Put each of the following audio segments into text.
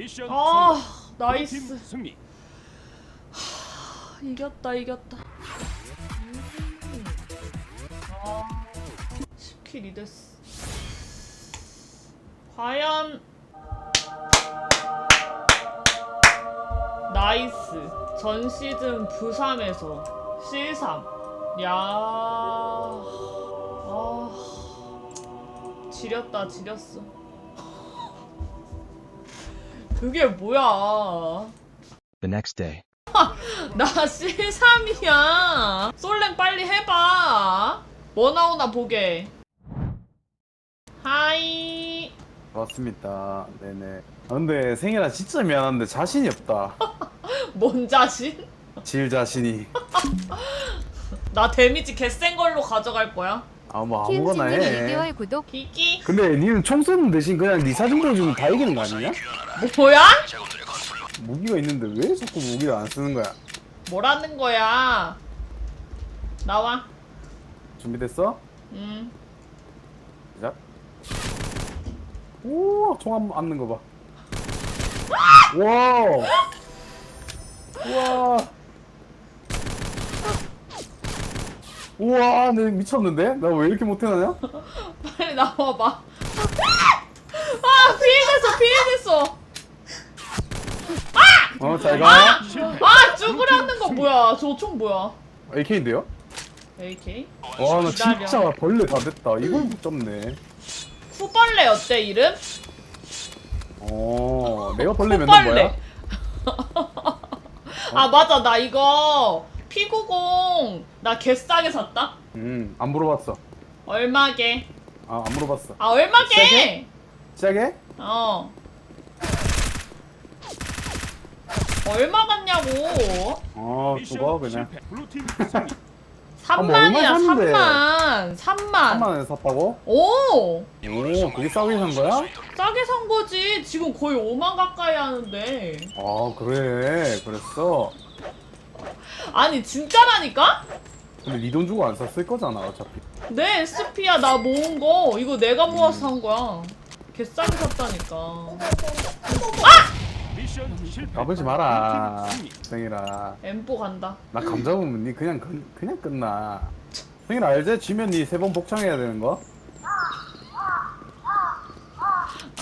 미션 아 성공. 나이스. 승리. 이겼다 이겼다. 아 10킬 2데스 과연 나이스. 전 시즌 부삼에서 C3 야 아, 지렸다 지렸어 그게 뭐야 The next day. 나 C3이야. 솔랭 빨리 해봐. 뭐 나오나 보게. 하이. 맞습니다. 네네. 아, 근데 생일아 진짜 미안한데 자신이 없다. 뭔 자신? 질 자신이. 나 데미지 개센 걸로 가져갈 거야. 아뭐 아무거나 해. 6개월 구독 기기. 근데 니는 총 쏘는 대신 그냥 니 사진 보여주면 다 이기는 거 아니냐? 뭐야? 무기가 있는데 왜 자꾸 무기를 안 쓰는 거야? 뭐라는 거야? 나와. 준비됐어? 음. 시작. 오, 총안 안는 거 봐. 와. 우와. 우와, 내 미쳤는데? 나 왜 이렇게 못해나냐? 빨리 나와봐. 아 피해갔어 피해갔어. 어, 잘 가. 실패. 아 죽으려는 거 뭐야? 저 총 뭐야? AK인데요? AK? 와, 나 기다려. 진짜 벌레 다 됐다. 이걸 못 잡네. 쿠벌레 어때 이름? 어, 내가 벌레 맺는. 거야? 아 맞아 나 이거 P90 나 개싸게 샀다 음, 안 물어봤어. 얼마게 아, 안 물어봤어. 아 얼마게 싸게? 시작해? 어 얼마 어, 그냥. 승리. 아, 뭐 얼마 3만이야 샀는데? 3만 3만 3만 원에 샀다고? 오 오, 그게 싸게 산 거야? 싸게 산 거지 지금 거의 5만 가까이 하는데 아, 그래. 그랬어. 아니 진짜라니까? 근데 니돈 주고 안 샀을 거잖아, 어차피. 내 SP야 나 모은 거 이거 내가 모아서 산 거야 개 싸게 샀다니까 미션 실패. 까불지 마라. 생일아. 엠뽀 간다 나 감자 보면 니 그냥, 그, 그냥 끝나. 생일 알지? 지면 니 세 번 복창해야 되는 거?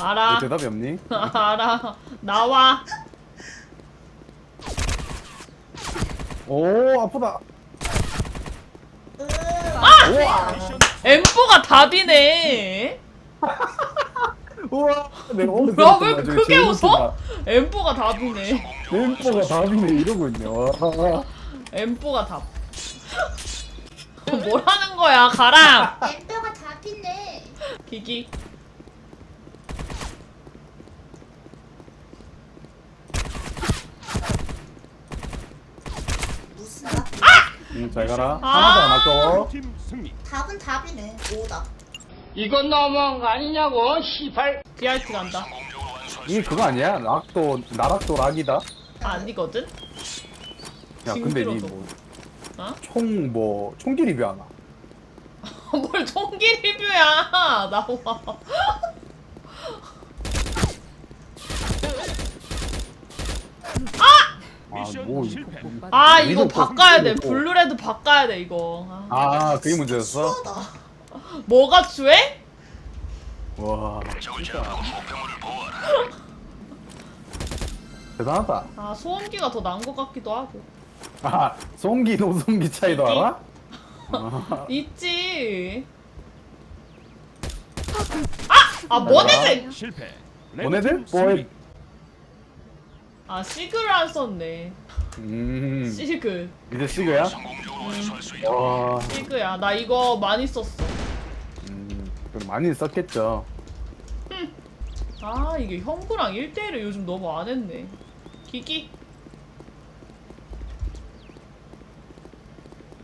알아 왜 대답이 없니? 알아 나와 오, 아프다. 미션 엠뽀가 답이네 우와, 내가 뭐야, 왜 크게 웃어? 엠뽀가 답이네 램프가 답이네 이러고 있네. 와. 엠뽀가 답 뭐라는 거야 가랑 엠뼈가 잡히네. 기기 무슨 답? 응, 잘 가라. 아. 하나도 안 아까워. 승리. 답은 답이네. 오답. 이건 너무한 거 아니냐고 시발 DRT 간다 이게 그거 아니야? 락도 나락도 락이다. 아니거든? 야 근데 징그러도. 어? 니뭐총 뭐 총기 리뷰 하나? 뭘 총기 리뷰야 나와 아뭐 실패. 아 이거 바꿔야 돼. 블루레드 바꿔야 돼 이거 아, 아 그게 문제였어? 뭐가 추해? 와 대단하다. 아 소음기가 더 나은 것 같기도 하고 아 송기 노송기 차이도? 알아? 아, 있지 아! 아 뭐네들 실패. 너네들? 뭐해? 아 시그를 안 썼네 음 시그 이제 시그야? 와 시그야 나 이거 많이 썼어 음, 그럼 많이 썼겠죠. 아 이게 형부랑 1대1을 요즘 너무 안 했네 기기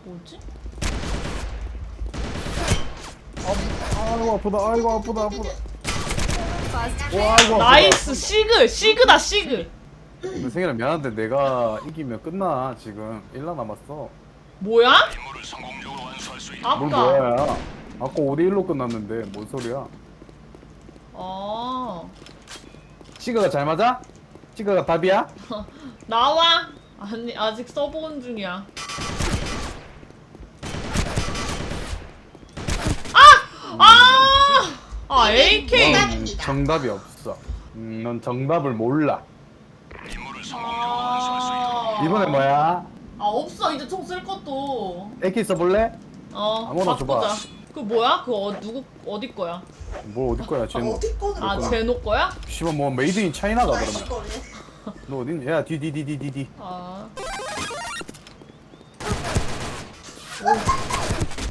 뭐지? 아이고 아프다. 아이고 아프다 아프다. 와 아프다. 나이스 시그 시그다 시그 근데 생일아 미안한데 내가 이기면 끝나 지금 1라 남았어. 뭐야? 뭘 아까 뭐야? 아까 5대1로 끝났는데 뭔 소리야? 아 시그가 잘 맞아? 찍어가 답이야? 나와. 아니 아직 써보는 중이야. 아! 아! 아 AK. 넌 정답입니다. 정답이 없어. 음, 넌 정답을 몰라. 아... 이번에 뭐야? 아 없어 이제 총 쓸 것도. AK 써볼래? 어 아무거나 줘봐. 바꾸자. 그 뭐야? 그 어, 누구 어디 거야? 뭐 어디 거야, 쟤? 뭐. 어디 거는 아 거야? 제노 거야? 씨발 뭐 메이드 인 차이나가 아, 그러면. 너 어딨냐? 야, 뒤, 뒤, 뒤, 뒤, 뒤, 뒤. 아.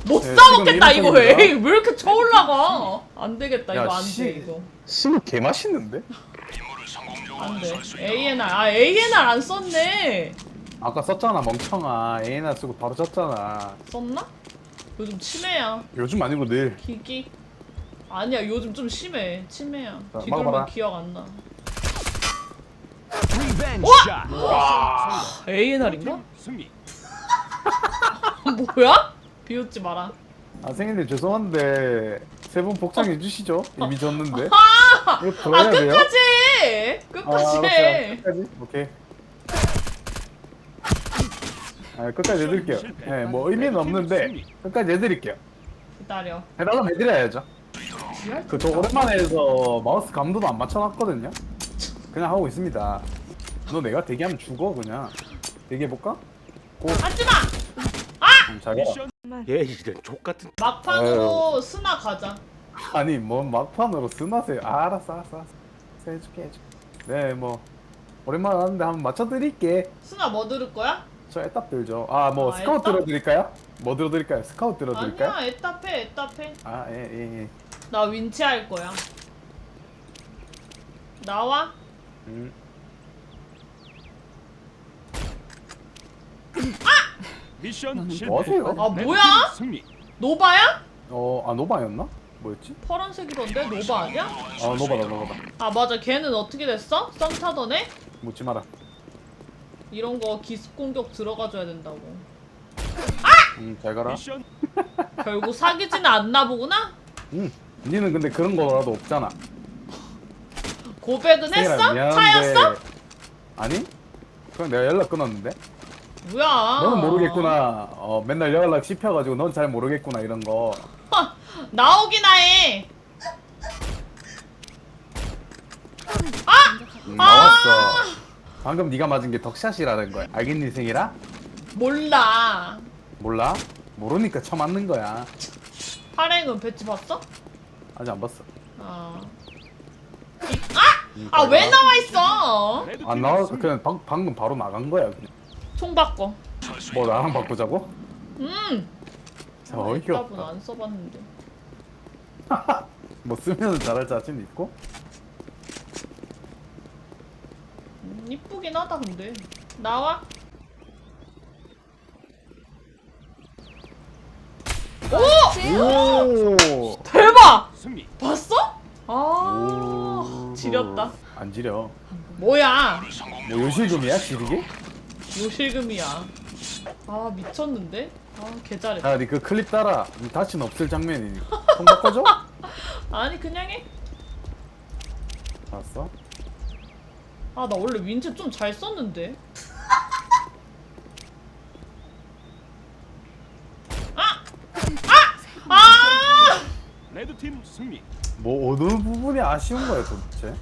못 네, 싸먹겠다 지금 이거 왜? 왜 이렇게 쳐올라가? 안 되겠다 야, 이거 안 씨. 돼 이거 씨발 개 맛있는데? 안 돼. ANR 아 ANR 안 썼네. 아까 썼잖아, 멍청아. A나 쓰고 바로 썼잖아. 썼나? 요즘 치매야. 요즘 아니고 늘. 기기. 아니야 요즘 좀 심해. 치매야. 자, 뒤돌면 먹어봐라. 기억 안 나. 리벤지 샷. ANR인가? 승리. 뭐야? 비웃지 마라. 아, 생일님 죄송한데, 세 분 복장해 주시죠. 이미 졌는데. 이거 아 들어야 돼요? 끝까지 해. 아, 끝까지 알았어요. 해. 끝까지? 오케이. 아, 끝까지 해드릴게요. 예, 뭐 의미는 없는데, 끝까지 해드릴게요. 기다려. 해달라면 해드려야죠. 그, 저 오랜만에 해서 마우스 감도도 안 맞춰놨거든요? 그냥 하고 있습니다. 너 내가 대기하면 죽어, 그냥. 대기해볼까? 하지마. 음, 잘 가라. 미션. 얘 이런 족 같은. 막판으로 스나 가자. 아니, 뭔 막판으로 쓰나세요? 아, 알았어, 알았어, 알았어. 해줄게, 해줄게. 네, 뭐, 오랜만에 하는데 한번 맞춰드릴게. 스나 뭐 들을 거야? 저 에탑 들죠. 아, 뭐, 아, 스카웃 에탑? 들어드릴까요? 뭐 들어드릴까요? 스카웃 들어드릴까요? 아니야 에따페 에따페. 아, 예, 예, 예. 나 윈치 할 거야. 나와. 음. 미션 실패. 뭐 하세요? 아 레드팀 뭐야? 승리. 노바야? 어, 아, 노바였나? 뭐였지? 파란색이던데 노바 아니야? 아, 노바다, 노바다. 아 맞아 걔는 어떻게 됐어? 썸 타던 애? 묻지 마라. 이런 거 기습 공격 들어가줘야 된다고. 음, 잘 가라. 미션 결국 사귀지는 않나 보구나? 음. 니는 근데 그런 거라도 없잖아. 고백은 세일아, 했어? 미안한데- 차였어? 아니? 그냥 내가 연락 끊었는데? 뭐야? 너는 모르겠구나. 어, 맨날 연락 씹혀가지고 넌 잘 모르겠구나, 이런 거. 나오기나 해. 음, 나왔어. 방금 네가 맞은 게 덕샷이라는 거야. 알겠니, 생이라? 몰라. 몰라? 모르니까 쳐 맞는 거야. 파랭은 배치 봤어? 아직 안 봤어. 아. 이- 아! 음, 아잘왜 가. 나와 있어? 안 나와서 승리. 그냥 방, 방금 바로 나간 거야. 그냥. 총 바꿔. 뭐 나랑 바꾸자고? 음. 자, 어이가 답은. 안 써봤는데. 뭐 쓰면 잘할 자신 있고? 음, 이쁘긴 하다 근데. 나와. 오! 대박! 승리. 봤어? 아. 오. 지렸다. 안 지려. 뭐야? 뭐 요실금이야, 지르기? 요실금이야. 아 미쳤는데? 아 개 잘했다. 야, 니그 클립 따라. 니 다시는 없을 장면이니까. 통 바꿔줘? 아니 그냥 해. 알았어. 아 나 원래 윈체 좀잘 썼는데. 아! 아! 아! 레드팀 승리. 뭐 어느 부분이 아쉬운 거야 도대체?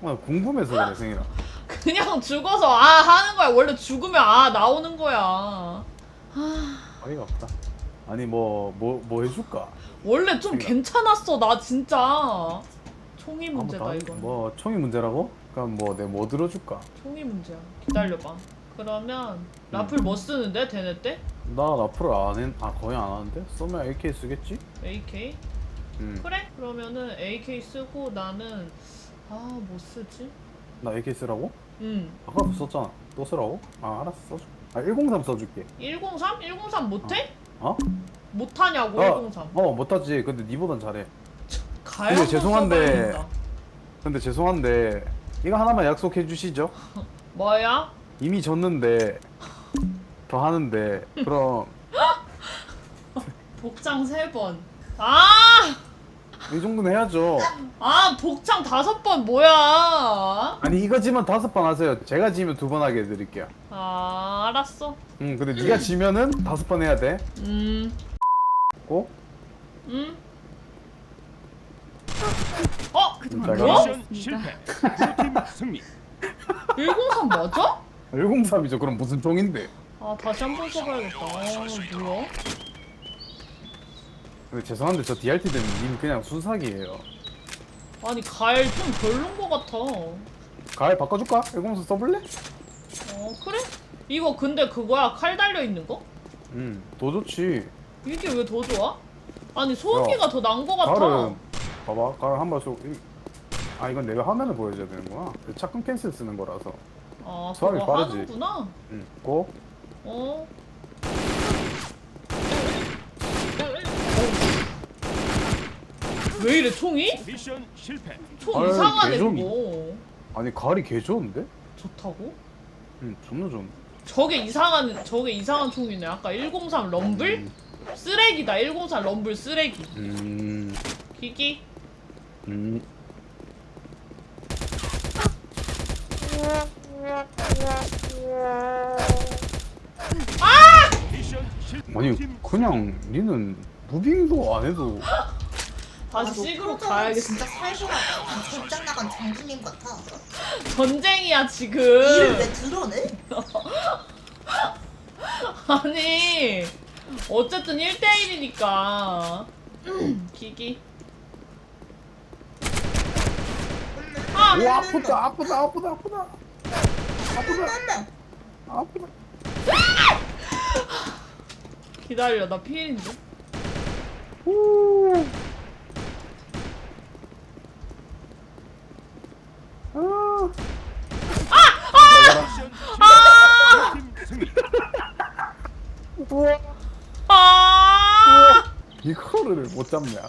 나 궁금해서 그래 생이라. 그냥 죽어서 아 하는 거야. 원래 죽으면 아 나오는 거야. 어이가 없다. 아니 뭐 뭐 뭐 해줄까? 원래 좀. 괜찮았어. 나 진짜. 총이 문제다 아무튼 이건. 뭐 총이 문제라고? 그럼 뭐 내가 뭐 들어줄까? 총이 문제야. 기다려봐. 그러면 라플 뭐 쓰는데 대네 때? 나 라프를 안 해, 아 거의 안 하는데? 쓰면 AK 쓰겠지? AK? 음. 그래? 그러면은 AK 쓰고 나는 아 뭐 쓰지? 나 AK 쓰라고? 음. 아까도 썼잖아. 또 쓰라고? 아 알았어 써줘. 아103 써줄게. 103? 103 못해? 어? 못하냐고 어, 103 어 못하지. 근데 니보단 잘해. 가야 근데 죄송한데- 근데 죄송한데 이거 하나만 약속해 주시죠. 뭐야? 이미 졌는데 더 하는데 그럼 복장 3번 아! 이 정도는 해야죠. 아 복창 다섯 번 뭐야? 아니 이거 지면 다섯 번 하세요. 제가 지면 두 번 하게 해드릴게요. 아 알았어. 응 근데 네가 지면은 다섯 번 해야 돼. 음. 고? 음. 어? 미션 실패. 블루팀 승리. 103 맞아? 103이죠. 그럼 무슨 종인데? 아 다시 한 번 써봐야겠다. 아 뭐야? 근데 죄송한데 저 DRT 되면 님 그냥 순삭이에요. 아니 가일 좀 별론 거 같아. 어 가을 바꿔줄까? 103 써볼래? 그래? 이거 근데 그거야 칼 달려 있는 거? 응, 더 좋지. 이게 왜 더 좋아? 아니 소음기가 더 난 거 같아. 가을은 봐봐, 가을 한번 쏘. 이- 아 이건 내가 화면을 보여줘야 되는구나. 그 착근 캔슬 쓰는 거라서. 아 그거 빠르지. 하는구나. 응, 고. 어. 왜 이래 총이? 미션 실패. 총 아유, 이상하네 개좀- 그거. 아니 가을이 개 좋은데? 좋다고? 응, 존나 좋은. 저게 이상한 저게 이상한 총이네. 아까 103 럼블? 쓰레기다. 103 럼블 쓰레기. 음, 기기. 음. 아니 그냥 니는 무빙도 안 해도 다시 C그룹 표정은 가야겠어. 진짜 살벌하다. 출장 나간 장군님 같아. 전쟁이야 지금. 이를 왜 드러내? 아니 어쨌든 1대1이니까 기기 오 아프다 아프다 아프다 아프다 끝났네. 아프다 기다려 나 피해인데 후. 아. 승리. 아! 이거를 못 잡냐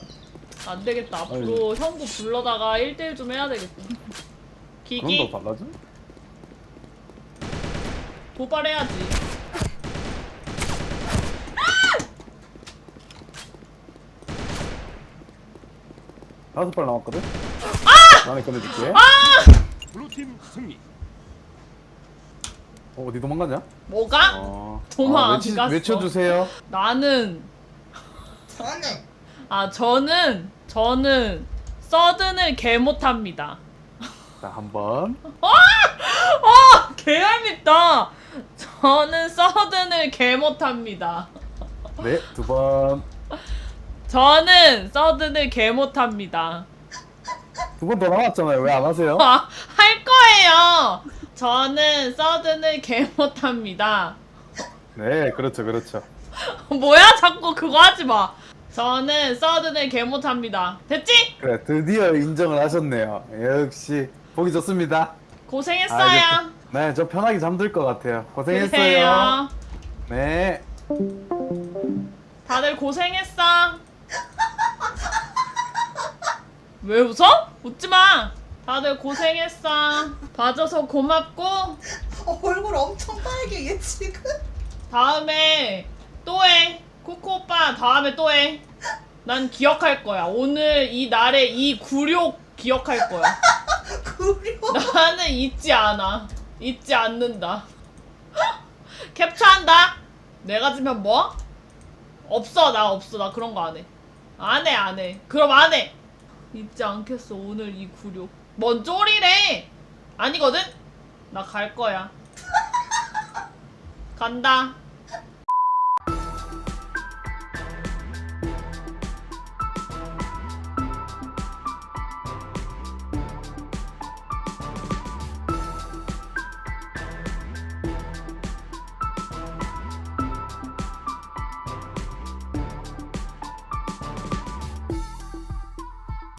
안 되겠다 앞으로 형부 불러다가 1대1 좀 해야 되겠다 기기 더 달라져? 도발해야지 다섯 발 남았거든? 아! 나는 꺼내줄게 블루팀 승리. 어, 어디 도망가냐? 뭐가? 어. 도망 아, 안 외치, 갔어. 외쳐주세요 나는 저는 아 저는 저는 서든을 개 못합니다. 자 한번. 아 개얄밉다. 저는 서든을 개 못합니다. 네 두 번. 저는 서든을 개 못합니다. 두 번 더 남았잖아요. 왜 안 하세요? 아, 할 거예요. 저는 서든을 개 못합니다. 네 그렇죠 그렇죠. 뭐야 자꾸 그거 하지 마 저는 서든을 개 못합니다. 됐지? 그래 드디어 인정을 하셨네요. 역시 보기 좋습니다. 고생했어요. 네저 편하게 잠들 것 같아요. 고생했어요. 그래요. 네. 다들 고생했어. 왜 웃어? 웃지 마. 다들 고생했어. 봐줘서 고맙고. 어, 얼굴 엄청 빨개 얘 지금. 다음에 또 해 코코 오빠 다음에 또 해 난 기억할 거야. 오늘 이 날의 이 굴욕 기억할 거야. 그려. 나는 잊지 않아. 잊지 않는다. 캡처한다. 내가 지면 뭐? 없어. 나 없어. 나 그런 거 안 해. 안 해 안 해. 그럼 안 해. 잊지 않겠어. 오늘 이 굴욕 뭔 쫄이래. 아니거든? 나 갈 거야. 간다